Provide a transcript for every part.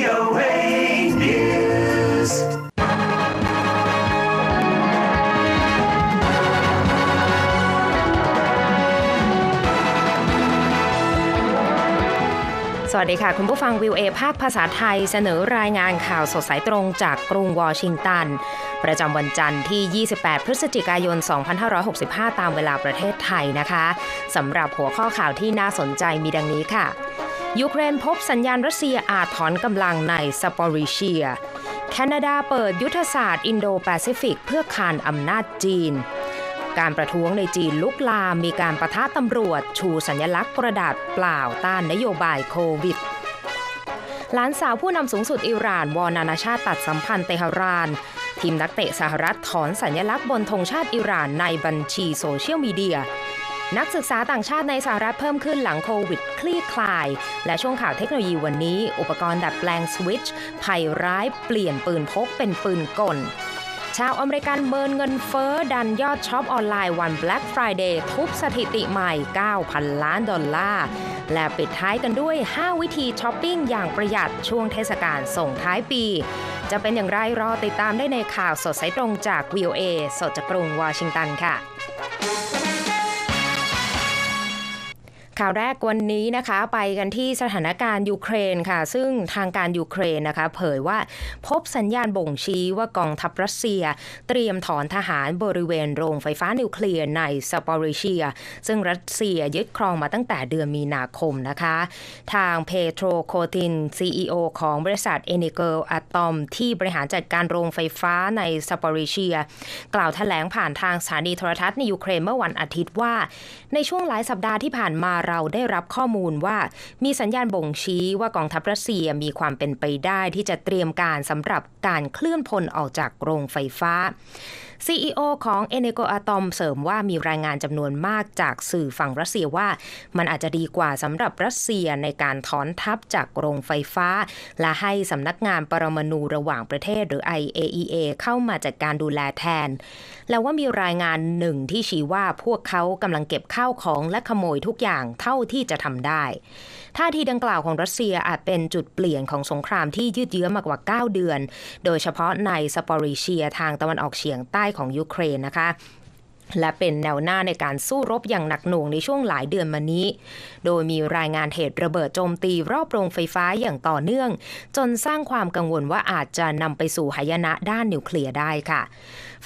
VOA News. สวัสดีค่ะ คุณผู้ฟังวิวเอภาคภาษาไทยเสนอรายงานข่าวสดสายตรงจากกรุงวอชิงตัน ประจำวันจันทร์ที่ 28 พฤศจิกายน 2565 ตามเวลาประเทศไทยนะคะสำหรับหัวข้อข่าวที่น่าสนใจมีดังนี้ค่ะ ยูเครนพบสัญญาณรัสเซียอาจถอนกำลังในซาปอริเชีย แคนาดาเปิดยุทธศาสตร์อินโดแปซิฟิกเพื่อคานอำนาจจีน การประท้วงในจีนลุกลามมีการประทะตำรวจ ชูสัญลักษณ์กระดาษเปล่าต้านนโยบายโควิดหลานสาวผู้นำสูงสุดอิหร่านวอนนานาชาติตัดสัมพันธ์เตหราน ทีมนักเตะสหรัฐถอนสัญลักษณ์บนธงชาติอิหร่านในบัญชีโซเชียลมีเดีย นักศึกษาต่างชาติในสหรัฐเพิ่มขึ้นหลังโควิดคลี่คลาย และช่วงข่าวเทคโนโลยีวันนี้ อุปกรณ์ดัดแปลงสวิตช์ภัยร้ายเปลี่ยนปืนพกเป็นปืนกล ชาวอเมริกันเมินเงินเฟ้อดันยอดช็อปออนไลน์วัน Black Friday ทุบสถิติใหม่ 9,000 ล้านดอลลาร์ และปิดท้ายกันด้วย 5 วิธีช้อปปิ้งอย่างประหยัดช่วงเทศกาลส่งท้ายปี จะเป็นอย่างไรรอติดตามได้ในข่าวสดสายตรงจาก VOA สดจากกรุงวอชิงตันค่ะ ข่าวแรกวันนี้นะคะไปกันที่สถานการณ์ยูเครนค่ะ ซึ่งทางการยูเครนนะคะ เผยว่าพบสัญญาณบ่งชี้ว่ากองทัพรัสเซีย เตรียมถอนทหารบริเวณโรงไฟฟ้านิวเคลียร์ในซาปอริเชีย ซึ่งรัสเซียยึดครองมาตั้งแต่เดือนมีนาคมนะคะ ทางเพโตรโคติน CEO ของบริษัทเอเนเกลอะตอมที่บริหารจัดการโรงไฟฟ้าในซาปอริเชีย กล่าวแถลงผ่านทางสถานีโทรทัศน์ในยูเครนเมื่อวันอาทิตย์ว่า ในช่วงหลายสัปดาห์ที่ผ่านมาเราได้รับข้อมูลว่ามีสัญญาณบ่งชี้ว่ากองทัพรัสเซียมีความเป็นไปได้ที่จะเตรียมการสำหรับการเคลื่อนพลออกจากโรงไฟฟ้า CEO ของ e n e g o Atom เสริมว่ามีรายงานจำนวนมากจากสื่อฝั่งรัสเซียว่า มันอาจจะดีกว่าสำหรับรัสเซียในการถอนทัพจากโรงไฟฟ้า และให้สำนักงานปรมาณูระหว่างประเทศหรือ IAEA เข้ามาจัดการดูแลแทน แล้วว่ามีรายงานหนึ่งที่ชี้ว่าพวกเขากำลังเก็บข้าวของและขโมยทุกอย่างเท่าที่จะทำได้ท่าทีดังกล่าวของรัสเซียอาจเป็นจุดเปลี่ยนของสงครามที่ยืดเยื้อมากกว่า 9 เดือน โดยเฉพาะในสปอริเชียทางตะวันออกเฉียงใต้ของยูเครนนะคะ และเป็นแนวหน้าในการสู้รบอย่างหนักหน่วงในช่วงหลายเดือนมานี้ โดยมีรายงานเหตุระเบิดโจมตีรอบโรงไฟฟ้าอย่างต่อเนื่อง จนสร้างความกังวลว่าอาจจะนำไปสู่หายนะด้านนิวเคลียร์ได้ค่ะ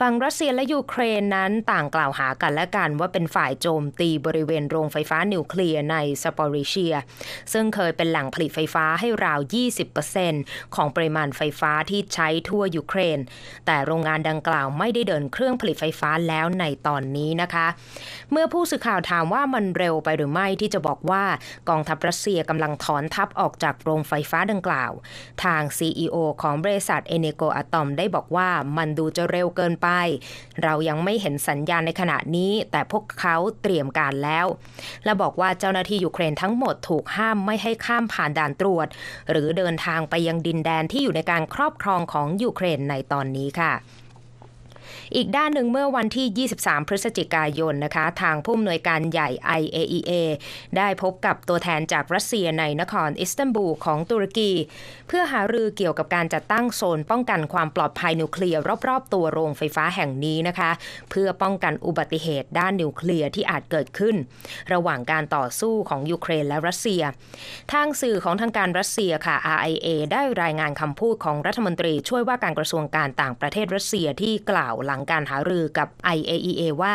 ฝั่งรัสเซียและยูเครนนั้นต่างกล่าวหากันและกันว่าเป็นฝ่ายโจมตีบริเวณโรงไฟฟ้านิวเคลียร์ในซาปอริเชีย ซึ่งเคยเป็นแหล่งผลิตไฟฟ้าให้ราว 20%ของปริมาณไฟฟ้าที่ใช้ทั่วยูเครน แต่โรงงานดังกล่าวไม่ได้เดินเครื่องผลิตไฟฟ้าแล้วในตอนนี้นะคะ เมื่อผู้สื่อข่าวถามว่ามันเร็วไปหรือไม่ที่จะบอกว่ากองทัพรัสเซียกำลังถอนทัพออกจากโรงไฟฟ้าดังกล่าว ทาง CEO ของบริษัทเอเนโกอะตอมได้บอกว่ามันดูจะเร็วเกินไป เรายังไม่เห็นสัญญาณในขณะนี้ แต่พวกเขาเตรียมการแล้ว และบอกว่าเจ้าหน้าที่ยูเครนทั้งหมดถูกห้ามไม่ให้ข้ามผ่านด่านตรวจ หรือเดินทางไปยังดินแดนที่อยู่ในการครอบครองของยูเครนในตอนนี้ค่ะ อีกด้านหนึ่งเมื่อวันที่ 23 พฤศจิกายนนะคะ ทางผู้อำนวยการใหญ่ IAEA ได้พบกับตัวแทนจากรัสเซียในนครอิสตันบูลของตุรกี เพื่อหารือเกี่ยวกับการจัดตั้งโซนป้องกันความปลอดภัยนิวเคลียร์รอบๆ ตัวโรงไฟฟ้าแห่งนี้นะคะ เพื่อป้องกันอุบัติเหตุด้านนิวเคลียร์ที่อาจเกิดขึ้น ระหว่างการต่อสู้ของยูเครนและรัสเซีย ทางสื่อของทางการรัสเซียค่ะ RIA ได้รายงานคำพูดของรัฐมนตรีช่วยว่าการกระทรวงการต่างประเทศรัสเซียที่กล่าวหลังการหารือกับ IAEA ว่า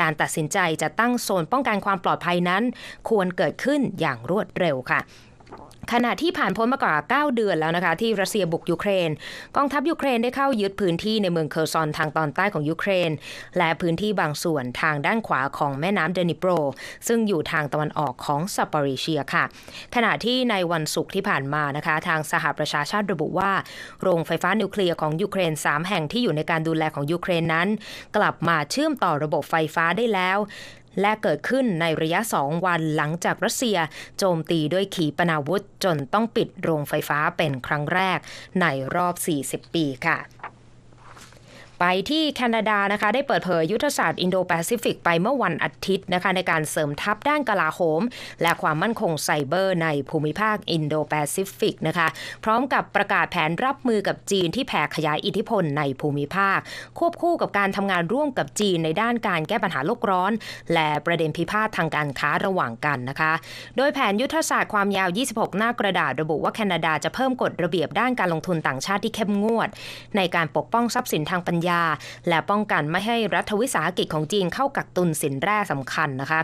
การตัดสินใจจะตั้งโซนป้องกันความปลอดภัยนั้น ควรเกิดขึ้นอย่างรวดเร็วค่ะ ขณะที่ผ่านพ้นมากว่า 9 เดือนแล้วนะคะที่รัสเซียบุกยูเครน กองทัพยูเครนได้เข้ายึดพื้นที่ในเมืองเคอร์ซอนทางตอนใต้ของยูเครน และพื้นที่บางส่วนทางด้านขวาของแม่น้ำเดนิโปร ซึ่งอยู่ทางตะวันออกของซาปริเชียค่ะ ขณะที่ในวันศุกร์ที่ผ่านมานะคะทางสหประชาชาติระบุว่า โรงไฟฟ้านิวเคลียร์ของยูเครน 3 แห่งที่อยู่ในการดูแลของยูเครนนั้น กลับมาเชื่อมต่อระบบไฟฟ้าได้แล้ว และเกิดขึ้นในระยะ 2 วันหลังจากรัสเซียโจมตีด้วยขีปนาวุธจนต้องปิดโรงไฟฟ้าเป็นครั้งแรกในรอบ 40 ปีค่ะ ไปที่แคนาดานะคะ ได้เปิดเผยยุทธศาสตร์อินโดแปซิฟิกไปเมื่อวันอาทิตย์นะคะในการเสริมทัพด้านกลาโหม และความมั่นคงไซเบอร์ในภูมิภาคอินโดแปซิฟิกนะคะ พร้อมกับประกาศแผนรับมือกับจีนที่แผ่ขยายอิทธิพลในภูมิภาค ควบคู่กับการทำงานร่วมกับจีนในด้านการแก้ปัญหาโลกร้อน และประเด็นพิพาททางการค้าระหว่างกันนะคะ โดยแผนยุทธศาสตร์ความยาว 26 หน้ากระดาษระบุว่าแคนาดาจะเพิ่มกฎระเบียบด้านการลงทุนต่างชาติที่เข้มงวด ในการปกป้องทรัพย์สินทางปัญญาและป้องกันไม่ให้รัฐวิสาหกิจของจีนเข้ากักตุนสินแร่สำคัญนะคะ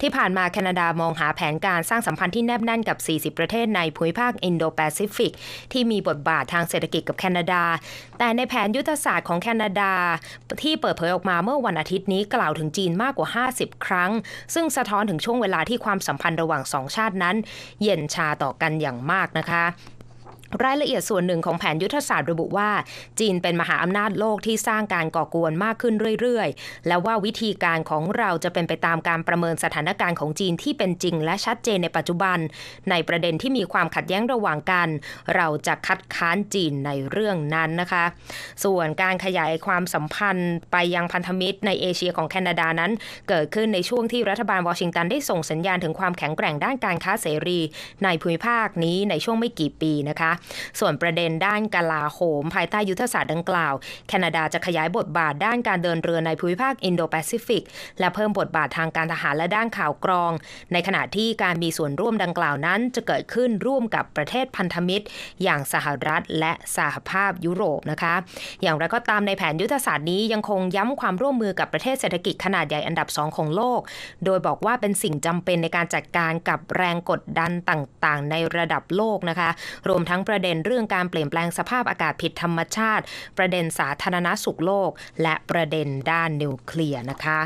ที่ผ่านมาแคนาดามองหาแผนการสร้างสัมพันธ์ที่แนบแน่นกับ 40 ประเทศในภูมิภาคอินโดแปซิฟิกที่มีบทบาททางเศรษฐกิจกับแคนาดา แต่ในแผนยุทธศาสตร์ของแคนาดา ที่เปิดเผยออกมาเมื่อวันอาทิตย์นี้กล่าวถึงจีนมากกว่า 50 ครั้ง ซึ่งสะท้อนถึงช่วงเวลาที่ความสัมพันธ์ระหว่างสองชาตินั้น เย็นชาต่อกันอย่างมากนะคะ รายละเอียดส่วนหนึ่งของแผนยุทธศาสตร์ระบุว่า จีนเป็นมหาอำนาจโลกที่สร้างการก่อกวนมากขึ้นเรื่อยๆ และว่าวิธีการของเราจะเป็นไปตามการประเมินสถานการณ์ของจีนที่เป็นจริงและชัดเจนในปัจจุบัน ในประเด็นที่มีความขัดแย้งระหว่างกัน เราจะคัดค้านจีนในเรื่องนั้นนะคะ ส่วนการขยายความสัมพันธ์ไปยังพันธมิตรในเอเชียของแคนาดานั้น เกิดขึ้นในช่วงที่รัฐบาลวอชิงตันได้ส่งสัญญาณถึงความแข็งแกร่งด้านการค้าเสรี ในภูมิภาคนี้ในช่วงไม่กี่ปีนะคะส่วนประเด็นด้านกลาโหม ภายใต้ยุทธศาสตร์ดังกล่าว แคนาดาจะขยายบทบาทด้านการเดินเรือในภูมิภาคอินโดแปซิฟิก และเพิ่มบทบาททางการทหารและด้านข่าวกรอง ในขณะที่การมีส่วนร่วมดังกล่าวนั้น จะเกิดขึ้นร่วมกับประเทศพันธมิตร อย่างสหรัฐและสหภาพยุโรปนะคะ อย่างไรก็ตามในแผนยุทธศาสตร์นี้ยังคงย้ำความร่วมมือกับประเทศเศรษฐกิจขนาดใหญ่อันดับสองของโลก โดยบอกว่าเป็นสิ่งจำเป็นในการจัดการกับแรงกดดันต่างๆ ในระดับโลกนะคะ รวมทั้งประเด็นเรื่องการเปลี่ยนแปลงสภาพอากาศผิดธรรมชาติ ประเด็นสาธารณสุขโลก และประเด็นด้านนิวเคลียร์นะคะ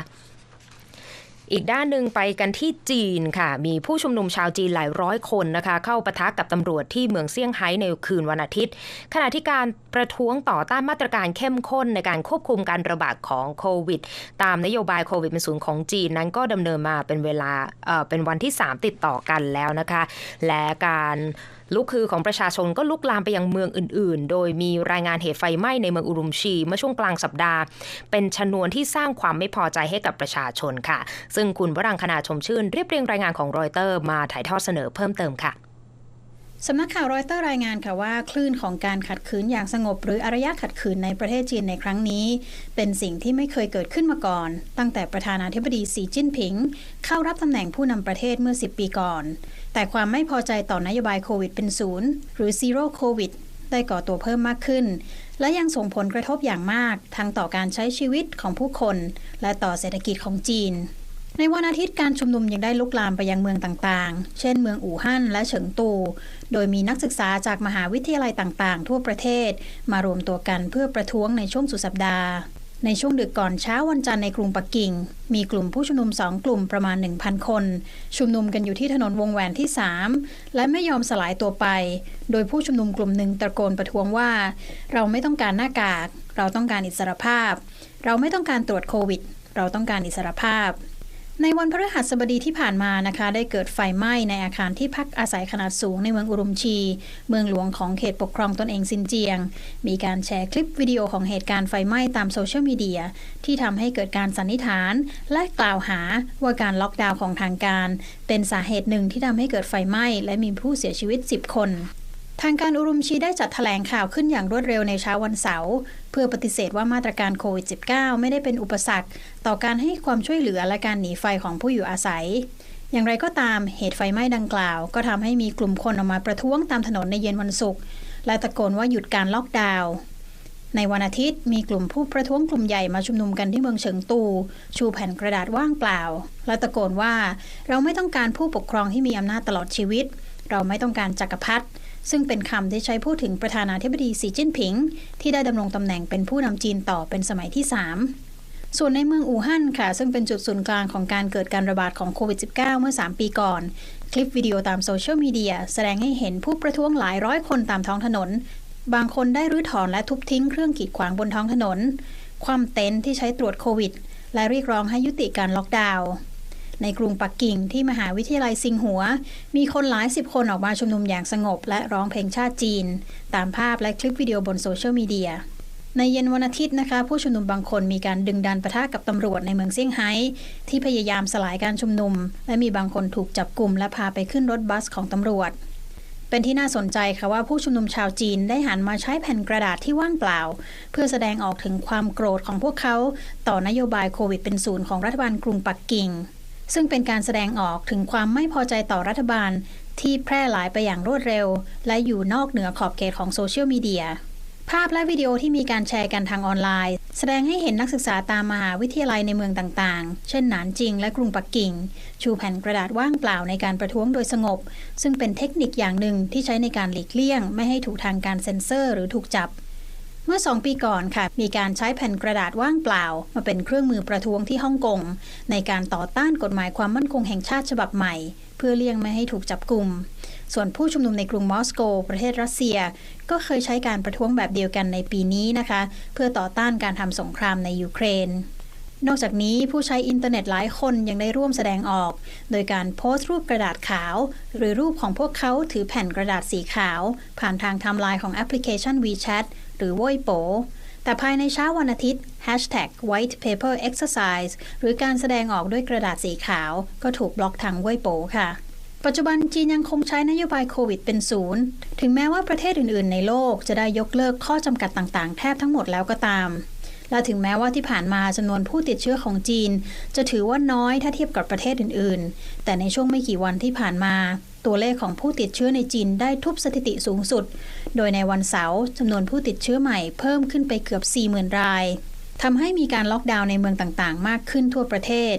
อีกด้านหนึ่งไปกันที่จีนค่ะ มีผู้ชุมนุมชาวจีนหลายร้อยคนนะคะ เข้าปะทะกับตำรวจที่เมืองเซี่ยงไฮ้ในคืนวันอาทิตย์ ขณะที่การประท้วงต่อต้านมาตรการเข้มข้นในการควบคุมการระบาดของโควิด ตามนโยบายโควิดเป็นศูนย์ของจีนนั้นก็ดำเนินมาเป็นเวลาเเป็นวันที่ 3 ติดต่อกันแล้วนะคะ และการ ลุกคือของประชาชนก็ลุกลามไปยังเมืองอื่น ๆ โดยมีรายงานเหตุไฟไหม้ในเมืองอุรุมชีเมื่อช่วงกลางสัปดาห์ เป็นชนวนที่สร้างความไม่พอใจให้กับประชาชนค่ะ ซึ่งคุณวรังคณาชมชื่นเรียบเรียงรายงานของรอยเตอร์มาถ่ายทอดเสนอเพิ่มเติมค่ะ สำนักข่าวรอยเตอร์รายงานค่ะว่าคลื่นของการขัดขืนอย่างสงบ หรืออารยะขัดขืนในประเทศจีนในครั้งนี้ เป็นสิ่งที่ไม่เคยเกิดขึ้นมาก่อน ตั้งแต่ประธานาธิบดีสีจิ้นผิง เข้ารับตำแหน่งผู้นำประเทศเมื่อ 10 ปีก่อน แต่ความไม่พอใจต่อนโยบายโควิดเป็นศูนย์หรือซีโร่โควิดได้ก่อตัวเพิ่มมากขึ้น และยังส่งผลกระทบอย่างมาก ทั้งต่อการใช้ชีวิตของผู้คน และต่อเศรษฐกิจของจีน ในวันอาทิตย์การชุมนุมยังได้ลุกลามไปยังเมืองต่างๆ เช่นเมืองอู่ฮั่นและเฉิงตู โดยมีนักศึกษาจากมหาวิทยาลัยต่างๆ ทั่วประเทศ มารวมตัวกันเพื่อประท้วงในช่วงสุดสัปดาห์ ในช่วงดึกก่อนเช้าวันจันทร์ในกรุงปักกิ่ง มีกลุ่มผู้ชุมนุมสองกลุ่มประมาณ 1,000 คน ชุมนุมกันอยู่ที่ถนนวงแหวนที่ 3 และไม่ยอมสลายตัวไป โดยผู้ชุมนุมกลุ่มหนึ่งตะโกนประท้วงว่า เราไม่ต้องการหน้ากาก เราต้องการอิสรภาพ เราไม่ต้องการตรวจโควิด เราต้องการอิสรภาพ ในวันพฤหัสบดีที่ผ่านมานะคะ ได้เกิดไฟไหม้ในอาคารที่พักอาศัยขนาดสูงในเมืองอุรุมชี เมืองหลวงของเขตปกครองตนเองซินเจียง มีการแชร์คลิปวิดีโอของเหตุการณ์ไฟไหม้ตามโซเชียลมีเดีย ที่ทำให้เกิดการสันนิษฐาน และกล่าวหาว่าการล็อกดาวน์ของทางการ เป็นสาเหตุหนึ่งที่ทำให้เกิดไฟไหม้และมีผู้เสียชีวิต 10 คน ทางการอุรุมชีได้จัดแถลงข่าวขึ้นอย่างรวดเร็วในเช้าวันเสาร์เพื่อปฏิเสธว่ามาตรการโควิด -19 ไม่ได้เป็นอุปสรรค ต่อการให้ความช่วยเหลือและการหนีไฟของผู้อยู่อาศัย อย่างไรก็ตามเหตุไฟไหม้ดังกล่าว ก็ทำให้มีกลุ่มคนออกมาประท้วงตามถนนในเย็นวันศุกร์และตะโกนว่าหยุดการล็อกดาวน์ในวันอาทิตย์มีกลุ่มผู้ประท้วงกลุ่มใหญ่มาชุมนุมกันที่เมืองเฉิงตู ชูแผ่นกระดาษว่างเปล่า และตะโกนว่า เราไม่ต้องการผู้ปกครองที่มีอำนาจตลอดชีวิต เราไม่ต้องการจักรพรรดิ ซึ่งเป็นคำที่ใช้พูดถึงประธานาธิบดีสีจิ้นผิง ที่ได้ดำรงตำแหน่งเป็นผู้นำจีนต่อเป็นสมัยที่ 3 ส่วนในเมืองอู่ฮั่นค่ะ ซึ่งเป็นจุดศูนย์กลางของการเกิดการระบาดของโควิด -19 เมื่อ 3 ปีก่อน คลิปวิดีโอตามโซเชียลมีเดียแสดงให้เห็นผู้ประท้วงหลายร้อยคนตามท้องถนน บางคนได้รื้อถอนและทุบทิ้งเครื่องกีดขวางบนท้องถนน ความเต็นท์ที่ใช้ตรวจโควิด และเรียกร้องให้ยุติการล็อกดาวน์ ในกรุงปักกิ่งที่มหาวิทยาลัยซิงหัว มีคนหลายสิบคนออกมาชุมนุมอย่างสงบ และร้องเพลงชาติจีน ตามภาพและคลิปวิดีโอบนโซเชียลมีเดียในเย็นวันอาทิตย์นะคะ ผู้ชุมนุมบางคนมีการดึงดันประทะกับตำรวจในเมืองเซี่ยงไฮ้ที่พยายามสลายการชุมนุม และมีบางคนถูกจับกลุ่มและพาไปขึ้นรถบัสของตำรวจ เป็นที่น่าสนใจค่ะว่าผู้ชุมนุมชาวจีนได้หันมาใช้แผ่นกระดาษที่ว่างเปล่า เพื่อแสดงออกถึงความโกรธของพวกเขา ต่อนโยบายโควิดเป็นศูนย์ของรัฐบาลกรุงปักกิ่ง ซึ่งเป็นการแสดงออกถึงความไม่พอใจต่อรัฐบาล ที่แพร่หลายไปอย่างรวดเร็ว และอยู่นอกเหนือขอบเขตของโซเชียลมีเดียภาพและวิดีโอที่มีการแชร์กันทางออนไลน์ แสดงให้เห็นนักศึกษาตามมหาวิทยาลัยในเมืองต่างๆ เช่นหนานจิงและกรุงปักกิ่ง ชูแผ่นกระดาษว่างเปล่าในการประท้วงโดยสงบ ซึ่งเป็นเทคนิคอย่างหนึ่งที่ใช้ในการหลีกเลี่ยง ไม่ให้ถูกทางการเซ็นเซอร์หรือถูกจับ เมื่อสองปีก่อนค่ะ มีการใช้แผ่นกระดาษว่างเปล่า มาเป็นเครื่องมือประท้วงที่ฮ่องกง ในการต่อต้านกฎหมายความมั่นคงแห่งชาติฉบับใหม่ เพื่อเลี่ยงไม่ให้ถูกจับกลุ่ม ส่วนผู้ชุมนุมในกรุงมอสโก ประเทศรัสเซีย ก็เคยใช้การประท้วงแบบเดียวกันในปีนี้นะคะ เพื่อต่อต้านการทำสงครามในยูเครนนอกจากนี้ผู้ใช้อินเทอร์เน็ตหลายคนยังได้ร่วมแสดงออก โดยการโพสต์รูปกระดาษขาว หรือรูปของพวกเขาถือแผ่นกระดาษสีขาว ผ่านทางไทม์ไลน์ของแอปพลิเคชัน WeChat หรือโวยโป แต่ภายในเช้าวันอาทิตย์ Hashtag White Paper Exercise หรือการแสดงออกด้วยกระดาษสีขาว ก็ถูกบล็อกทางโวยโปค่ะ ปัจจุบันจีนยังคงใช้นโยบายโควิดเป็นศูนย์ ถึงแม้ว่าประเทศอื่นๆ ในโลกจะได้ยกเลิกข้อจำกัดต่างๆ แทบทั้งหมดแล้วก็ตามและถึงแม้ว่าที่ผ่านมาจำนวนผู้ติดเชื้อของจีน จะถือว่าน้อยถ้าเทียบกับประเทศอื่น ๆ แต่ในช่วงไม่กี่วันที่ผ่านมา ตัวเลขของผู้ติดเชื้อในจีนได้ทุบสถิติสูงสุด โดยในวันเสาร์จำนวนผู้ติดเชื้อใหม่เพิ่มขึ้นไปเกือบ 40,000 รายทำให้มีการล็อกดาวน์ในเมืองต่างๆ มากขึ้นทั่วประเทศ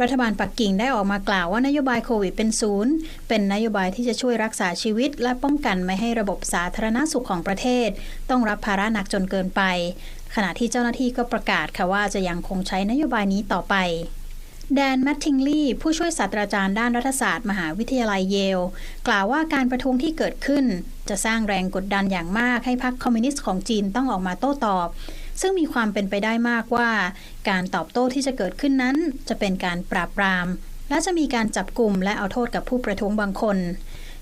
รัฐบาลปักกิ่งได้ออกมากล่าวว่านโยบายโควิดเป็นศูนย์ เป็นนโยบายที่จะช่วยรักษาชีวิต และป้องกันไม่ให้ระบบสาธารณสุขของประเทศ ต้องรับภาระหนักจนเกินไป ขณะที่เจ้าหน้าที่ก็ประกาศค่ะว่าจะยังคงใช้นโยบายนี้ต่อไป แดนแมตติงลีย์ผู้ช่วยศาสตราจารย์ด้านรัฐศาสตร์มหาวิทยาลัยเยล กล่าวว่าการประท้วงที่เกิดขึ้น จะสร้างแรงกดดันอย่างมากให้พรรคคอมมิวนิสต์ของจีนต้องออกมาโต้ตอบ ซึ่งมีความเป็นไปได้มากว่า การตอบโต้ที่จะเกิดขึ้นนั้น จะเป็นการปราบปราม และจะมีการจับกลุ่มและเอาโทษกับผู้ประท้วงบางคน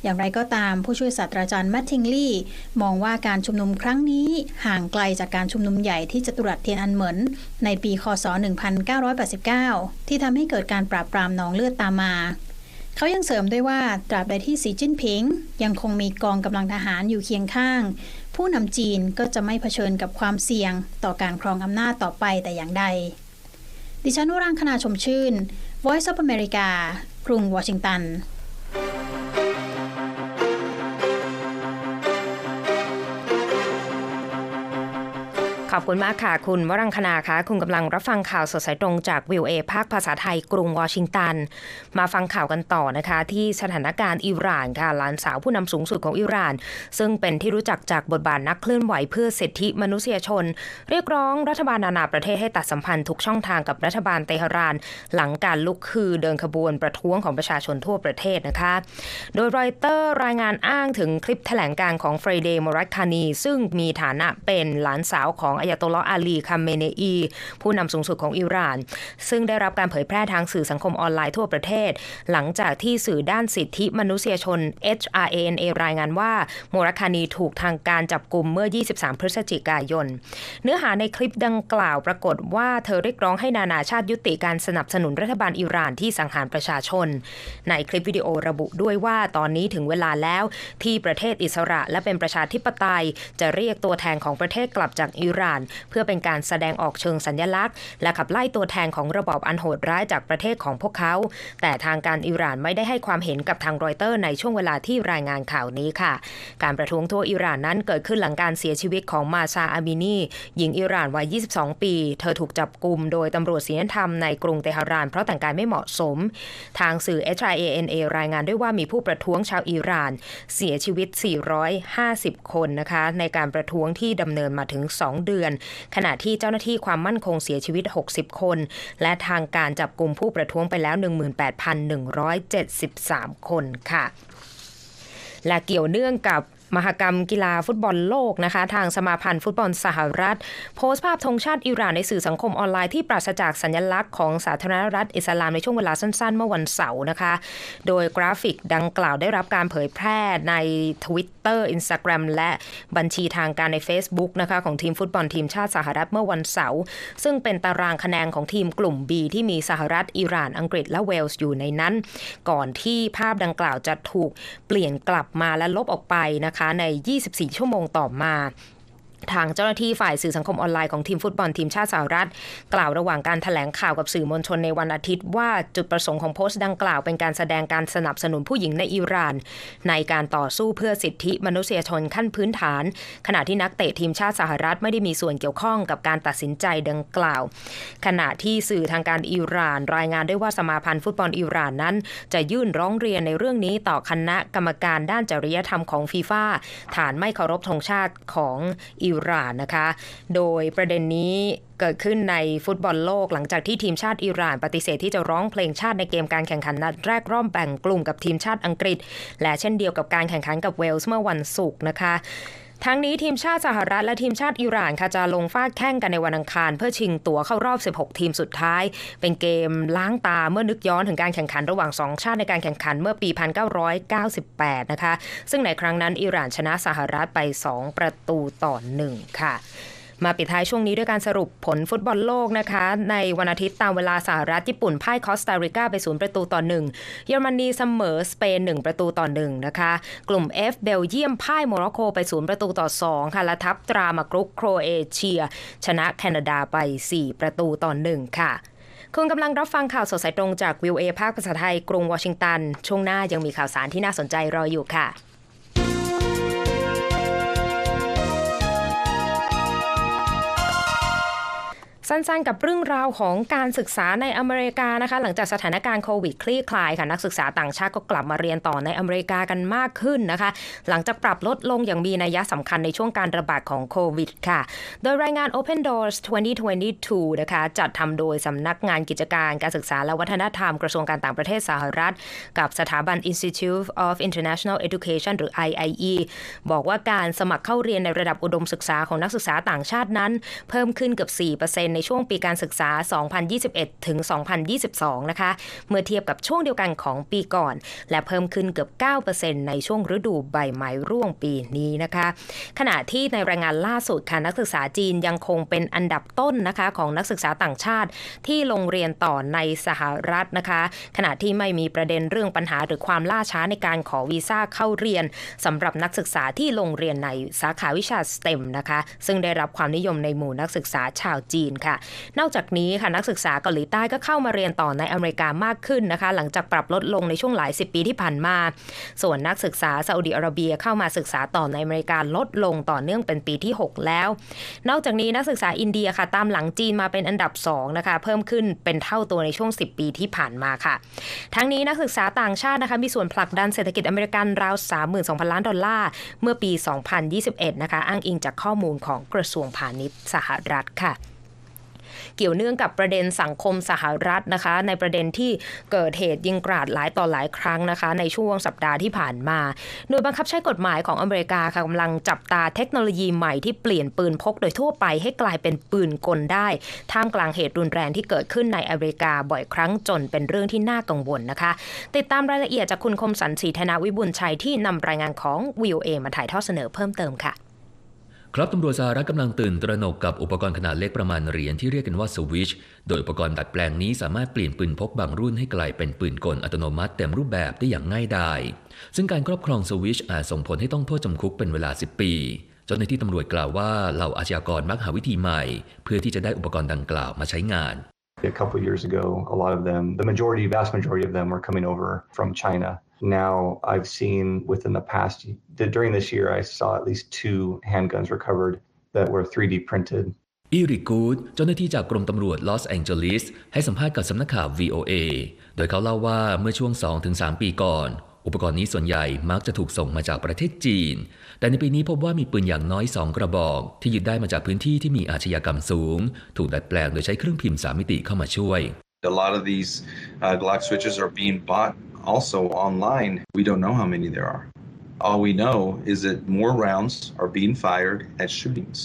อย่างไรก็ตามผู้ช่วยศาสตราจารย์แมตติงลีย์มองว่าการชุมนุมครั้งนี้ห่างไกลจากการชุมนุมใหญ่ที่จตุรัสเทียนอันเหมินในปีคศ 1989 ที่ทำให้เกิดการปราบปรามนองเลือดตามมาเขายังเสริมด้วยว่าตราบใดที่สีจิ้นผิง ยังคงมีกองกำลังทหารอยู่เคียงข้าง ผู้นำจีนก็จะไม่เผชิญกับความเสี่ยงต่อการครองอำนาจต่อไปแต่อย่างใด ดิฉันวรังคณาชมชื่น Voice of America กรุงวอชิงตัน อบคุณมากค่ะ คุณวรังคณาคะคุณกำลังรับฟังข่าวสดสายตรงจากวิวเอภาคภาษาไทยกรุงวอชิงตัน มาฟังข่าวกันต่อนะคะ ที่สถานการณ์อิหร่านค่ะหลานสาวผู้นำสูงสุดของอิหร่าน ซึ่งเป็นที่รู้จักจากบทบาทนักเคลื่อนไหวเพื่อสิทธิมนุษยชน เรียกร้องรัฐบาลนานาประเทศให้ตัดสัมพันธ์ทุกช่องทางกับรัฐบาลเตหะราน หลังการลุกคือเดินขบวนประท้วงของประชาชนทั่วประเทศนะคะ โดยรอยเตอร์รายงานอ้างถึงคลิปแถลงการของเฟรเดย์มรัตคานี ซึ่งมีฐานะเป็นหลานสาวของยาโตลลออาลีคาเมเนอี ผู้นำสูงสุดของอิหร่าน ซึ่งได้รับการเผยแพร่ทางสื่อสังคมออนไลน์ทั่วประเทศ หลังจากที่สื่อด้านสิทธิมนุษยชน HRANA รายงานว่าโมรัคานีถูกทางการจับกลุ่มเมื่อ 23 พฤศจิกายน เนื้อหาในคลิปดังกล่าวปรากฏว่าเธอเรียกร้องให้นานาชาติยุติการสนับสนุนรัฐบาลอิหร่านที่สังหารประชาชน ในคลิปวิดีโอระบุด้วยว่าตอนนี้ถึงเวลาแล้วที่ประเทศอิสระและเป็นประชาธิปไตย จะเรียกตัวแทนของประเทศกลับจากอิหร่านเพื่อเป็นการแสดงออกเชิงสัญลักษณ์ และขับไล่ตัวแทนของระบอบอันโหดร้ายจากประเทศของพวกเขา แต่ทางการอิหร่านไม่ได้ให้ความเห็นกับทางรอยเตอร์ในช่วงเวลาที่รายงานข่าวนี้ค่ะ การประท้วงทั่วอิหร่านนั้นเกิดขึ้นหลังการเสียชีวิตของมาซาอามินีหญิงอิหร่านวัย 22 ปี เธอถูกจับกลุ่มโดยตำรวจศีลธรรมในกรุงเตหะรานเพราะแต่งกายไม่เหมาะสม ทางสื่อ HIANA รายงานด้วยว่ามีผู้ประท้วงชาวอิหร่าน เสียชีวิต 450 คนนะคะ ในการประท้วงที่ดำเนินมาถึง 2 เดือนอน ขณะที่เจ้าหน้าที่ความมั่นคงเสียชีวิต 60 คน และทางการจับกลุ่มผู้ประท้วงไปแล้ว 18,173 คนค่ะและเกี่ยวเนื่องกับ มหกรรมกีฬาฟุตบอลโลกนะคะ ทางสมาพันธ์ฟุตบอลสหรัฐ โพสต์ภาพธงชาติอิหร่านในสื่อสังคมออนไลน์ที่ปราศจากสัญลักษณ์ของสาธารณรัฐอิสลามในช่วงเวลาสั้นๆ เมื่อวันเสาร์นะคะ โดยกราฟิกดังกล่าวได้รับการเผยแพร่ใน Twitter Instagram และบัญชีทางการใน Facebook นะคะของทีมฟุตบอลทีมชาติสหรัฐเมื่อวันเสาร์ซึ่งเป็นตารางคะแนนของทีมกลุ่ม B ที่มีสหรัฐอิหร่านอังกฤษและเวลส์อยู่ในนั้น ก่อนที่ภาพดังกล่าวจะถูกเปลี่ยนกลับมาและลบออกไปนะคะใน 24 ชั่วโมงต่อมา ทางเจ้าหน้าที่ฝ่ายสื่อสังคมออนไลน์ของทีมฟุตบอลทีมชาติสหรัฐ กล่าวระหว่างการถแถลงข่าวกับสื่อมวลชนในวันอาทิตย์ ว่าจุดประสงค์ของโพสต์ดังกล่าวเป็นการแสดงการสนับสนุนผู้หญิงในอิหร่าน ในการต่อสู้เพื่อสิทธิมนุษยชนขั้นพื้นฐาน ขณะที่นักเตะทีมชาติสหรัฐไม่ได้มีส่วนเกี่ยวข้องกับการตัดสินใจดังกล่าว ขณะที่สื่อทางการอิหร่าน รายงานด้วยว่าสมาพันธ์ฟุตบอลอิหร่านนั้น จะยื่นร้องเรียนในเรื่องนี้ต่อคณะกรรมการด้านจริยธรรมของฟีฟ่าฐานไม่เคารพธงชาติของอิหร่านนะคะ โดยประเด็นนี้เกิดขึ้นในฟุตบอลโลกหลังจากที่ทีมชาติอิหร่านปฏิเสธที่จะร้องเพลงชาติในเกมการแข่งขันนัดแรกรอบแบ่งกลุ่มกับทีมชาติอังกฤษ และเช่นเดียวกับการแข่งขันกับเวลส์เมื่อวันศุกร์นะคะ ทั้งนี้ทีมชาติสหรัฐและทีมชาติอิหร่านค่ะจะลงฟาดแข่งกันในวันอังคาร เพื่อชิงตั๋วเข้ารอบ 16 ทีมสุดท้าย เป็นเกมล้างตาเมื่อนึกย้อนถึงการแข่งขันระหว่าง 2 ชาติในการแข่งขันเมื่อปี 1998 นะคะ ซึ่งในครั้งนั้นอิหร่านชนะสหรัฐไป 2 ประตูต่อ 1 ค่ะ มาปิดท้ายช่วงนี้ด้วยการสรุปผลฟุตบอลโลกนะคะ ในวันอาทิตย์ตามเวลาสหรัฐญี่ปุ่นพ่ายคอสตาริกาไปศูนย์ประตูต่อหนึ่งเยอรมนีเสมอสเปน1ประตูต่อหนึ่งนะคะ กลุ่ม F เบลเยียมพ่ายโมร็อกโกไปศูนย์ประตูต่อ2ค่ะและทัพตรามากรุกโครเอเชีย ชนะแคนาดาไป 4 ประตูต่อหนึ่งค่ะคุณกำลังรับฟังข่าวสดสายตรงจากวิวเอภาคภาษาไทยกรุงวอชิงตัน ช่วงหน้ายังมีข่าวสารที่น่าสนใจรออยู่ค่ะ สั้นๆ กับเรื่องราวของการศึกษาในอเมริกานะคะ หลังจากสถานการณ์โควิดคลี่คลายค่ะนักศึกษาต่างชาติก็กลับมาเรียนต่อในอเมริกากันมากขึ้นนะคะ หลังจากปรับลดลงอย่างมีนัยสำคัญในช่วงการระบาดของโควิดค่ะ โดยรายงาน Open Doors 2022 นะคะ จัดทำโดยสำนักงานกิจการการศึกษาและวัฒนธรรมกระทรวงการต่างประเทศสหรัฐ กับสถาบัน Institute of International Education หรือ IIE บอกว่าการสมัครเข้าเรียนในระดับอุดมศึกษาของนักศึกษาต่างชาตินั้น เพิ่มขึ้นเกือบ4%ในในช่วงปีการศึกษา 2021 ถึง 2022 นะคะ เมื่อเทียบกับช่วงเดียวกันของปีก่อน และเพิ่มขึ้นเกือบ 9%ในช่วงฤดูใบไม้ร่วงปีนี้นะคะ ขณะที่ในรายงานล่าสุดค่ะนักศึกษาจีนยังคงเป็นอันดับต้นนะคะของนักศึกษาต่างชาติที่ลงเรียนต่อในสหรัฐนะคะ ขณะที่ไม่มีประเด็นเรื่องปัญหาหรือความล่าช้าในการขอวีซ่าเข้าเรียนสำหรับนักศึกษาที่ลงเรียนในสาขาวิชา STEM นะคะ ซึ่งได้รับความนิยมในหมู่นักศึกษาชาวจีนค่ะ นอกจากนี้ค่ะนักศึกษาเกาหลีใต้ก็เข้ามาเรียนต่อในอเมริกามากขึ้นนะคะ หลังจากปรับลดลงในช่วงหลายสิบปีที่ผ่านมา ส่วนนักศึกษาซาอุดิอาระเบียเข้ามาศึกษาต่อในอเมริกาลดลงต่อเนื่องเป็นปีที่ 6 แล้ว นอกจากนี้นักศึกษาอินเดียค่ะ ตามหลังจีนมาเป็นอันดับ 2 นะคะ เพิ่มขึ้นเป็นเท่าตัวในช่วง 10 ปีที่ผ่านมาค่ะ ทั้งนี้นักศึกษาต่างชาตินะคะมีส่วนผลักดันเศรษฐกิจอเมริกันราว 32,000 ล้านดอลลาร์เมื่อปี 2021 นะคะ อ้างอิงจากข้อมูลของกระทรวงพาณิชย์สหรัฐค่ะ เกี่ยวเนื่องกับประเด็นสังคมสหรัฐนะคะ ในประเด็นที่เกิดเหตุยิงกราดหลายต่อหลายครั้งนะคะ ในช่วงสัปดาห์ที่ผ่านมาหน่วยบังคับใช้กฎหมายของอเมริกาค่ะกำลังจับตาเทคโนโลยีใหม่ที่เปลี่ยนปืนพกโดยทั่วไปให้กลายเป็นปืนกลได้ ท่ามกลางเหตุรุนแรงที่เกิดขึ้นในอเมริกาบ่อยครั้งจนเป็นเรื่องที่น่ากังวลนะคะ ติดตามรายละเอียดจากคุณคมสันต์ศรีธนาวิบุญชัยที่นำรายงานของ VOA มาถ่ายทอดเสนอเพิ่มเติมค่ะ ครับตำรวจสหรัฐกำลังตื่นตระหนกกับอุปกรณ์ขนาดเล็กประมาณเหรียญที่เรียกกันว่าสวิช โดยอุปกรณ์ดัดแปลงนี้สามารถเปลี่ยนปืนพกบางรุ่นให้กลายเป็นปืนกลอัตโนมัติเต็มรูปแบบได้อย่างง่ายดาย ซึ่งการครอบครองสวิชอาจส่งผลให้ต้องโทษจำคุกเป็นเวลา 10 ปีจ้าหน้าที่ตำรวจกล่าวว่าเหล่าอาชญากรมักหาวิธีใหม่ เพื่อที่จะได้อุปกรณ์ดังกล่าวมาใช้งาน A couple of years ago, a lot of them, the majority, vast majority of them were coming over from China. Now I've seen within the past, during this year, I saw at least two handguns recovered that were 3D printed. อีริกกูดเจ้าหน้าที่จากกรมตำรวจลอสแองเจลิสให้สัมภาษณ์กับสำนักข่าว VOA โดยเขาเล่าว่าเมื่อช่วง 2-3 ปีก่อน อุปกรณ์นี้ส่วนใหญ่มักจะถูกส่งมาจากประเทศจีน แต่ในปีนี้พบว่ามีปืนอย่างน้อย 2 กระบอก ที่ยึดได้มาจากพื้นที่ที่มีอาชญากรรมสูง ถูกดัดแปลงโดยใช้เครื่องพิมพ์3มิติเข้ามาช่วย A lot of these uh, Glock switches are being bought also online. We don't know how many there are. All we know is that more rounds are being fired at shootings.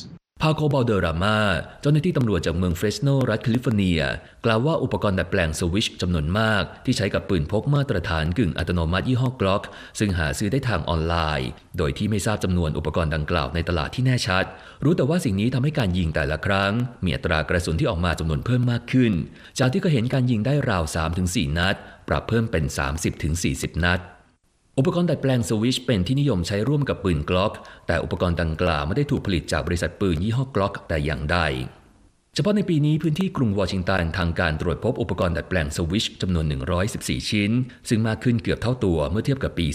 พาโคบอลเดรามาเจ้าหน้าที่ตำรวจจากเมืองเฟรสโนรัฐแคลิฟอร์เนีย กล่าวว่าอุปกรณ์ดัดแปลงสวิชจำนวนมาก ที่ใช้กับปืนพกมาตรฐานกึ่งอัตโนมัติยี่ห้อกล็อกซึ่งหาซื้อได้ทางออนไลน์ โดยที่ไม่ทราบจำนวนอุปกรณ์ดังกล่าวในตลาดที่แน่ชัด รู้แต่ว่าสิ่งนี้ทำให้การยิงแต่ละครั้ง มีอัตรากระสุนที่ออกมาจำนวนเพิ่มมากขึ้น จากที่เคยเห็นการยิงได้ราว 3-4 นัด ปรับเพิ่มเป็น 30-40 นัด อุปกรณ์ดัดแปลงสวิชเป็นที่นิยมใช้ร่วมกับปืนกล็อกแต่อุปกรณ์ดังกล่าวไม่ได้ถูกผลิตจากบริษัทปืนยี่ห้อกล็อกแต่อย่างใดเฉพาะในปีนี้พื้นที่กรุงวอชิงตันทางการตรวจพบอุปกรณ์ดัดแปลงสวิชจำนวน 114 ชิ้น ซึ่งมากขึ้นเกือบเท่าตัวเมื่อเทียบกับปี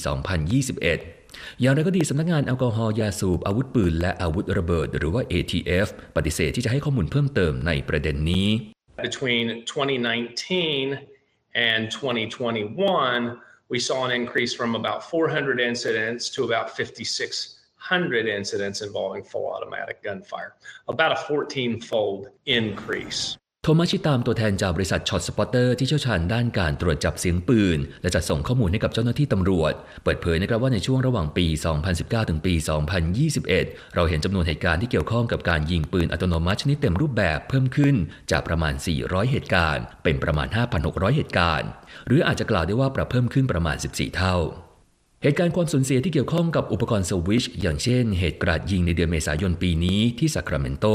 2021 อย่างไรก็ดีสำนักงานแอลกอฮอล์ยาสูบอาวุธปืน และอาวุธระเบิด หรือว่า ATF ปฏิเสธที่จะให้ข้อมูลเพิ่มเติมในประเด็นนี้ Between 2019 and 2021, we saw an increase from about 400 incidents to about 5,600 incidents involving full automatic gunfire, about a 14 fold increase. โทมัชิตามตัวแทนจากบริษัทช็อตสปอตเตอร์ที่เชี่ยวชาญด้านการตรวจจับเสียงปืน และจัดส่งข้อมูลให้กับเจ้าหน้าที่ตำรวจ เปิดเผยนะครับว่าในช่วงระหว่างปี 2019 ถึงปี 2021 เราเห็นจำนวนเหตุการณ์ที่เกี่ยวข้องกับการยิงปืนอัตโนมัติชนิดเต็มรูปแบบเพิ่มขึ้นจากประมาณ 400 เหตุการณ์ เป็นประมาณ 5,600 เหตุการณ์ หรืออาจจะกล่าวได้ว่าปรับเพิ่มขึ้นประมาณ 14 เท่า เหตุการณ์ความสูญเสียที่เกี่ยวข้องกับอุปกรณ์สวิช อย่างเช่น เหตุกราดยิงในเดือนเมษายนปีนี้ที่ซัคราเมนโต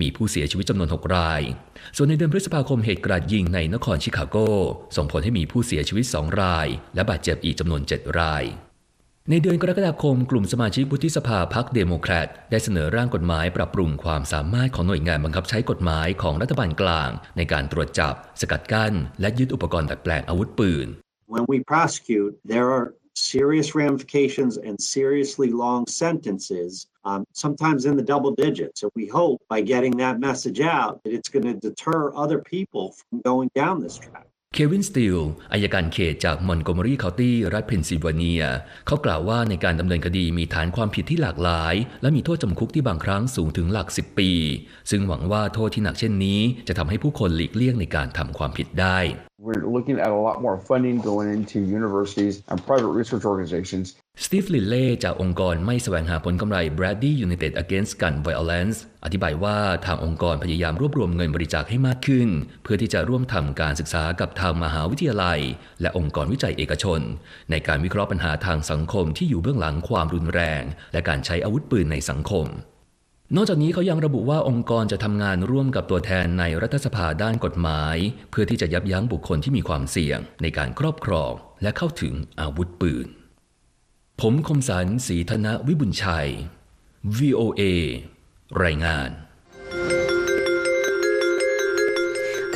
มีผู้เสียชีวิตจำนวน 6 ราย ส่วนในเดือนพฤษภาคมเหตุกราดยิงในนครชิคาโก ส่งผลให้มีผู้เสียชีวิต 2 ราย และบาดเจ็บอีกจำนวน 7 ราย ในเดือนกรกฎาคม กลุ่มสมาชิกวุฒิสภาพรรคเดโมแครตได้เสนอร่างกฎหมายปรับปรุงความสามารถของหน่วยงานบังคับใช้กฎหมายของรัฐบาลกลาง ในการตรวจจับ สกัดกั้น และยึดอุปกรณ์ดัดแปลงอาวุธปืน when we prosecute, there are serious ramifications and seriously long sentences, um, sometimes in the double digits. And we hope by getting that message out that it's going to deter other people from going down this track. เควินสติลอายการเขตจากมอนโกเมอรีเคาน์ตี้รัฐเพนซิลเวเนีย เขากล่าวว่าในการดำเนินคดีมีฐานความผิดที่หลากหลาย และมีโทษจำคุกที่บางครั้งสูงถึงหลัก 10 ปี ซึ่งหวังว่าโทษที่หนักเช่นนี้จะทำให้ผู้คนหลีกเลี่ยงในการทำความผิดได้ We're looking at a lot more funding going into universities and private research organizations สตีฟลินเล่จากองค์กรไม่แสวงหาผลกำไร Brady United Against Gun Violence อธิบายว่าทางองค์กรพยายามรวบรวมเงินบริจาคให้มากขึ้น เพื่อที่จะร่วมทำการศึกษากับทางมหาวิทยาลัย และองค์กรวิจัยเอกชน ในการวิเคราะห์ปัญหาทางสังคมที่อยู่เบื้องหลังความรุนแรง และการใช้อาวุธปืนในสังคมนอกจากนี้เขายังระบุว่าองค์กรจะทำงานร่วมกับตัวแทนในรัฐสภาด้านกฎหมาย เพื่อที่จะยับยั้งบุคคลที่มีความเสี่ยง ในการครอบครองและเข้าถึงอาวุธปืน ผมคมสันศรีธนวิบุญชัย VOA รายงาน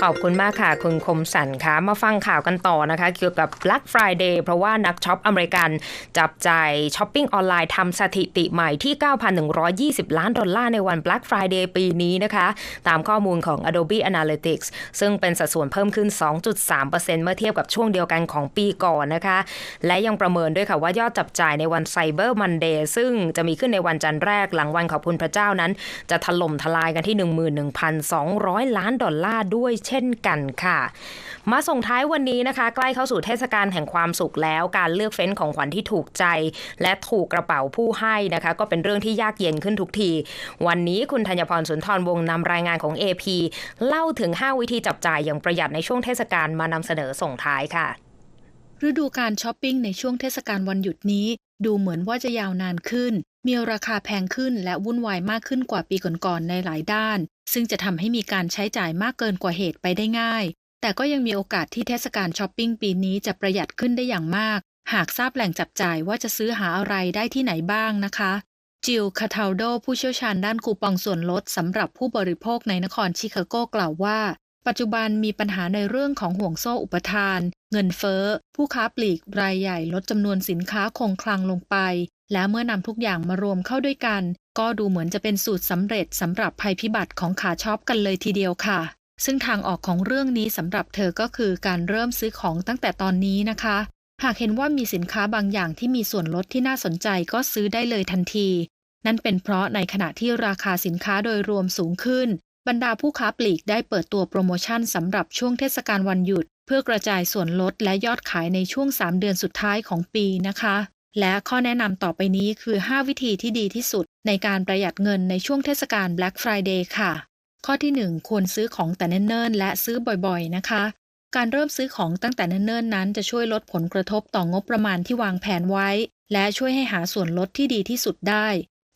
ขอบคุณมากค่ะ คุณคมสันค่ะ มาฟังข่าวกันต่อนะคะ เกี่ยวกับ Black Friday เพราะว่านักช็อปอเมริกัน จับจ่ายช้อปปิ้งออนไลน์ทำสถิติใหม่ที่ 9,120 ล้านดอลลาร์ในวัน Black Friday ปีนี้นะคะ ตามข้อมูลของ Adobe Analytics ซึ่งเป็นสัดส่วนเพิ่มขึ้น 2.3%เมื่อเทียบกับช่วงเดียวกันของปีก่อนนะคะ และยังประเมินด้วยค่ะว่ายอดจับจ่ายในวัน Cyber Monday ซึ่งจะมีขึ้นในวันจันทร์แรกหลังวันขอบคุณพระเจ้านั้น จะถล่มทลายกันที่ 11,200 ล้านดอลลาร์ด้วยเช่นกันค่ะ มาส่งท้ายวันนี้นะคะ ใกล้เข้าสู่เทศกาลแห่งความสุขแล้ว การเลือกเฟ้นของขวัญที่ถูกใจ และถูกกระเป๋าผู้ให้นะคะ ก็เป็นเรื่องที่ยากเย็นขึ้นทุกที วันนี้คุณธัญพรสุนทรวงศ์นำรายงานของ AP เล่าถึง 5 วิธีจับจ่ายอย่างประหยัดในช่วงเทศกาลมานำเสนอส่งท้ายค่ะฤดูการช้อปปิ้งในช่วงเทศกาลวันหยุดนี้ ดูเหมือนว่าจะยาวนานขึ้น มีราคาแพงขึ้นและวุ่นวายมากขึ้นกว่าปีก่อนๆในหลายด้าน ซึ่งจะทำให้มีการใช้จ่ายมากเกินกว่าเหตุไปได้ง่าย แต่ก็ยังมีโอกาสที่เทศกาลช้อปปิ้งปีนี้จะประหยัดขึ้นได้อย่างมาก หากทราบแหล่งจับจ่ายว่าจะซื้อหาอะไรได้ที่ไหนบ้างนะคะจิลคาทาโดผู้เชี่ยวชาญด้านคูปองส่วนลดสำหรับผู้บริโภคในนครชิคาโกกล่าวว่า ปัจจุบันมีปัญหาในเรื่องของห่วงโซ่อุปทาน เงินเฟ้อ ผู้ค้าปลีกรายใหญ่ลดจำนวนสินค้าคงคลังลงไป และเมื่อนำทุกอย่างมารวมเข้าด้วยกัน ก็ดูเหมือนจะเป็นสูตรสำเร็จสำหรับภัยพิบัติของขาช็อปกันเลยทีเดียวค่ะ ซึ่งทางออกของเรื่องนี้สำหรับเธอก็คือการเริ่มซื้อของตั้งแต่ตอนนี้นะคะ หากเห็นว่ามีสินค้าบางอย่างที่มีส่วนลดที่น่าสนใจก็ซื้อได้เลยทันที นั่นเป็นเพราะในขณะที่ราคาสินค้าโดยรวมสูงขึ้นบรรดาผู้ค้าปลีกได้เปิดตัวโปรโมชั่นสำหรับช่วงเทศกาลวันหยุด เพื่อกระจายส่วนลดและยอดขายในช่วง 3 เดือนสุดท้ายของปีนะคะ และข้อแนะนำต่อไปนี้คือ 5 วิธีที่ดีที่สุด ในการประหยัดเงินในช่วงเทศกาล Black Friday ค่ะ ข้อที่ 1 ควรซื้อของแต่เนิ่นๆและซื้อบ่อยๆนะคะ การเริ่มซื้อของตั้งแต่เนิ่นๆนั้นจะช่วยลดผลกระทบต่องบประมาณที่วางแผนไว้ และช่วยให้หาส่วนลดที่ดีที่สุดได้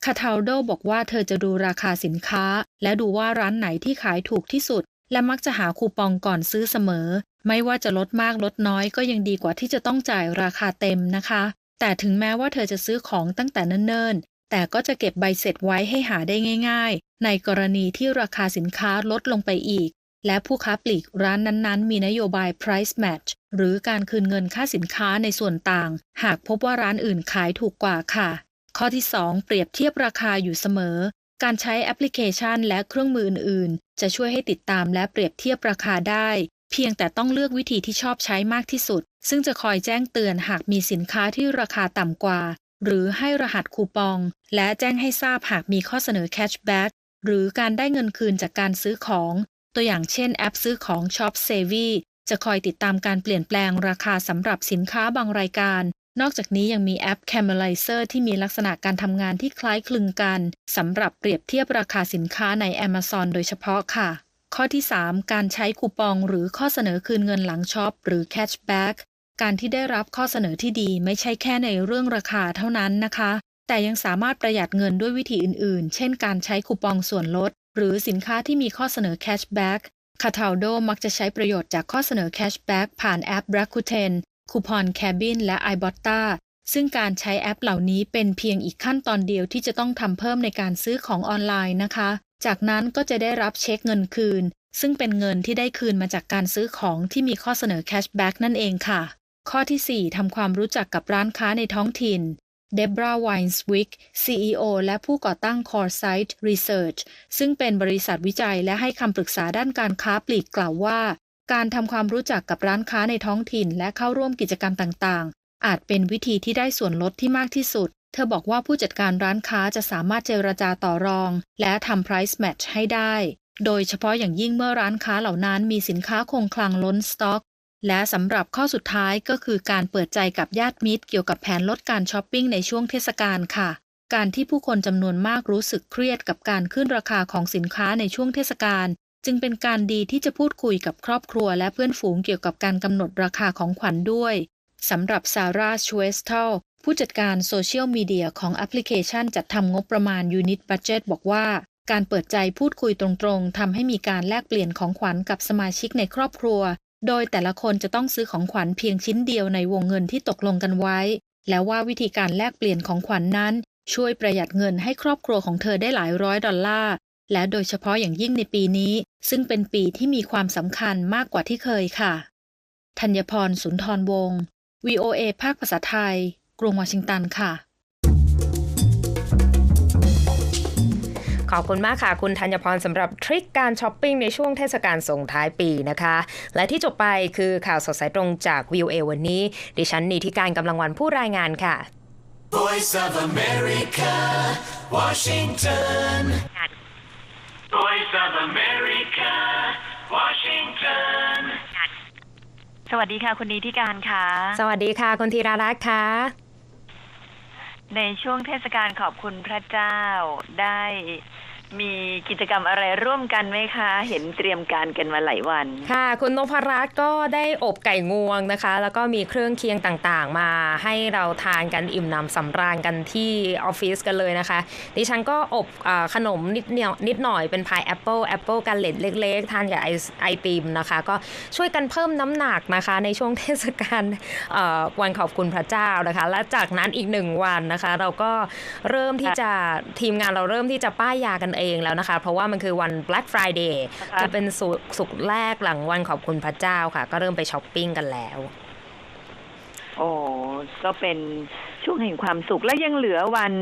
คาทาโดบอกว่าเธอจะดูราคาสินค้า และดูว่าร้านไหนที่ขายถูกที่สุด และมักจะหาคูปองก่อนซื้อเสมอ ไม่ว่าจะลดมากลดน้อยก็ยังดีกว่าที่จะต้องจ่ายราคาเต็มนะคะ แต่ถึงแม้ว่าเธอจะซื้อของตั้งแต่เนิ่นๆ แต่ก็จะเก็บใบเสร็จไว้ให้หาได้ง่าย ๆ ในกรณีที่ราคาสินค้าลดลงไปอีก และผู้ค้าปลีกร้านนั้นๆ มีนโยบาย price match หรือการคืนเงินค่าสินค้าในส่วนต่าง หากพบว่าร้านอื่นขายถูกกว่าค่ะ ข้อที่ 2 เปรียบเทียบราคาอยู่เสมอ การใช้แอปพลิเคชันและเครื่องมืออื่นๆ จะช่วยให้ติดตามและเปรียบเทียบราคาได้ เพียงแต่ต้องเลือกวิธีที่ชอบใช้มากที่สุด ซึ่งจะคอยแจ้งเตือนหากมีสินค้าที่ราคาต่ำกว่า หรือให้รหัสคูปอง และแจ้งให้ทราบหากมีข้อเสนอแคชแบ็กหรือการได้เงินคืนจากการซื้อของ ตัวอย่างเช่นแอปซื้อของ Shop Savvy จะคอยติดตามการเปลี่ยนแปลงราคาสำหรับสินค้าบางรายการ นอกจากนี้ยังมีแอป Camelizer ที่มีลักษณะการทำงานที่คล้ายคลึงกันสำหรับเปรียบเทียบราคาสินค้าใน Amazon โดยเฉพาะค่ะ ข้อที่ 3 การใช้คูปองหรือข้อเสนอคืนเงินหลังช็อปหรือ Cashback การที่ได้รับข้อเสนอที่ดีไม่ใช่แค่ในเรื่องราคาเท่านั้นนะคะ แต่ยังสามารถประหยัดเงินด้วยวิธีอื่นๆ เช่นการใช้คูปองส่วนลด หรือสินค้าที่มีข้อเสนอ Cashback คาทาโดมักจะใช้ประโยชน์จากข้อเสนอ Cashback ผ่านแอป Rakuten คูปอง Cabin และ iBotta ซึ่งการใช้แอปเหล่านี้เป็นเพียงอีกขั้นตอนเดียวที่จะต้องทำเพิ่มในการซื้อของออนไลน์นะคะ จากนั้นก็จะได้รับเช็คเงินคืน ซึ่งเป็นเงินที่ได้คืนมาจากการซื้อของที่มีข้อเสนอ Cashback นั่นเองค่ะ ข้อที่ 4ทำความรู้จักกับร้านค้าในท้องถิ่นเดบราไวน์สวิก CEO และผู้ก่อตั้ง Coresight Research ซึ่งเป็นบริษัทวิจัยและให้คำปรึกษาด้านการค้าปลีกกล่าวว่า การทำความรู้จักกับร้านค้าในท้องถิ่น และเข้าร่วมกิจกรรมต่าง อาจเป็นวิธีที่ได้ส่วนลดที่มากที่สุด เธอบอกว่าผู้จัดการร้านค้าจะสามารถเจรจาต่อรอง และทำ price match ให้ได้ โดยเฉพาะอย่างยิ่งเมื่อร้านค้าเหล่านั้นมีสินค้าคงคลังล้นสต็อก และสำหรับข้อสุดท้ายก็คือการเปิดใจกับญาติมิตร เกี่ยวกับแผนลดการช้อปปิ้งในช่วงเทศกาลค่ะ การที่ผู้คนจำนวนมากรู้สึกเครียดกับการขึ้นราคาของสินค้าในช่วงเทศกาลจึงเป็นการดีที่จะพูดคุยกับครอบครัวและเพื่อนฝูงเกี่ยวกับการกำหนดราคาของขวัญด้วย สำหรับซาร่าชเวสเทลผู้จัดการโซเชียลมีเดียของแอปพลิเคชันจัดทำงบประมาณ Unit Budget บอกว่า การเปิดใจพูดคุยตรงๆทำให้มีการแลกเปลี่ยนของขวัญกับสมาชิกในครอบครัว โดยแต่ละคนจะต้องซื้อของขวัญเพียงชิ้นเดียวในวงเงินที่ตกลงกันไว้ และว่าวิธีการแลกเปลี่ยนของขวัญนนั้น ช่วยประหยัดเงินให้ครอบครัวของเธอได้หลายร้อยดอลลาร์และโดยเฉพาะอย่างยิ่งในปีนี้ ซึ่งเป็นปีที่มีความสำคัญมากกว่าที่เคยค่ะธัญพรสุนทรวงศ์ VOA ภาคภาษาไทย กรุงวอชิงตัน ค่ะ ขอบคุณมากค่ะ คุณธัญพรสำหรับทริคการช้อปปิ้งในช่วงเทศกาลส่งท้ายปีนะคะ และที่จบไปคือข่าวสดสายตรงจาก VOA วันนี้ ดิฉันนีทิการกำลังวันผู้รายงานค่ะ Voice of America, Washington. Voice of America, Washington. สวัสดีค่ะ คุณนีที่การค่ะ สวัสดีค่ะ คุณธีรารัตน์ค่ะ ในช่วงเทศกาลขอบคุณพระเจ้าได้ มีกิจกรรมอะไรร่วมกันไหมคะ เห็นเตรียมการกันมาหลายวัน ค่ะ คุณนพรัตน์ก็ได้อบไก่งวงนะคะ แล้วก็มีเครื่องเคียงต่างๆ มาให้เราทานกันอิ่มหนำสำราญกันที่ออฟฟิศกันเลยนะคะ ดิฉันก็อบอขนมนิดเนียวนิดหน่อยเป็นพายแอปเปิลแอปเปิลกันเล็ดเล็กๆ ทานกับไอไอติมนะคะ ก็ช่วยกันเพิ่มน้ำหนักนะคะ ในช่วงเทศกาลวันขอบคุณพระเจ้านะคะ และจากนั้นอีกหนึ่งวันนะคะ เราก็เริ่มที่จะทีมงานเราเริ่มที่จะป้ายยากันเองแล้วนะคะ เพราะว่ามันคือวัน Black Friday ค่ะจะเป็นสุสุกร์แรกหลังวันขอบคุณพระเจ้าค่ะ ก็เริ่มไปช้อปปิ้งกันแล้ว โอ้ก็เป็นช่วงแห่งความสุขและยังเหลือวัน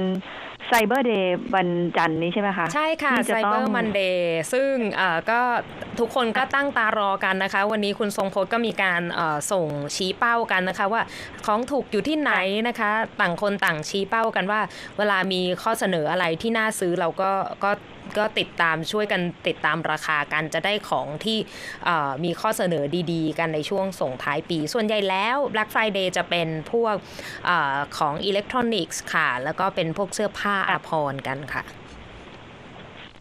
ไซเบอร์เดย์วันจันทร์นี้ใช่ไหมคะ ใช่ค่ะที่จะไซต้เบอองร์มันเดย์ซึ่งเอ่อก็ทุกคนก็ตั้งตารอกันนะคะ วันนี้คุณทรงพจน์ก็มีการเอ่อส่งชี้เป้ากันนะคะ ว่าของถูกอยู่ที่ไหนนะคะ ต่างคนต่างชี้เป้ากันว่า เวลามีข้อเสนออะไรที่น่าซื้อเราก็ก็ ก็ติดตามช่วยกันติดตามราคากันจะได้ของที่เอ่อมีข้อเสนอดีๆ กันในช่วงส่งท้ายปี ส่วนใหญ่แล้ว Black Friday จะเป็นพวกเออของอิเล็กทรอนิกส์ค่ะ แล้วก็เป็นพวกเสื้อผ้าอาภรณ์กันค่ะ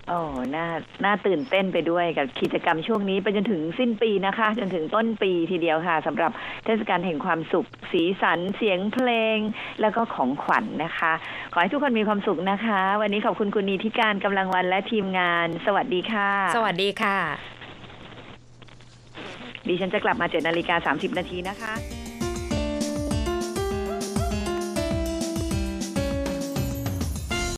โอ้น่า น่าตื่นเต้นไปด้วยกับกิจกรรมช่วงนี้ ไปจนถึงสิ้นปีนะคะ จนถึงต้นปีทีเดียวค่ะสำหรับเทศกาลแห่งความสุข สีสัน เสียงเพลง แล้วก็ของขวัญนนะคะ ขอให้ทุกคนมีความสุขนะคะ วันนี้ขอบคุณคุณนีทิการกำลังวันและทีมงาน สวัสดีค่ะ สวัสดีค่ะ ดิฉันจะกลับมาเจ็ดนาฬิกาสามสิบนาทีนะคะ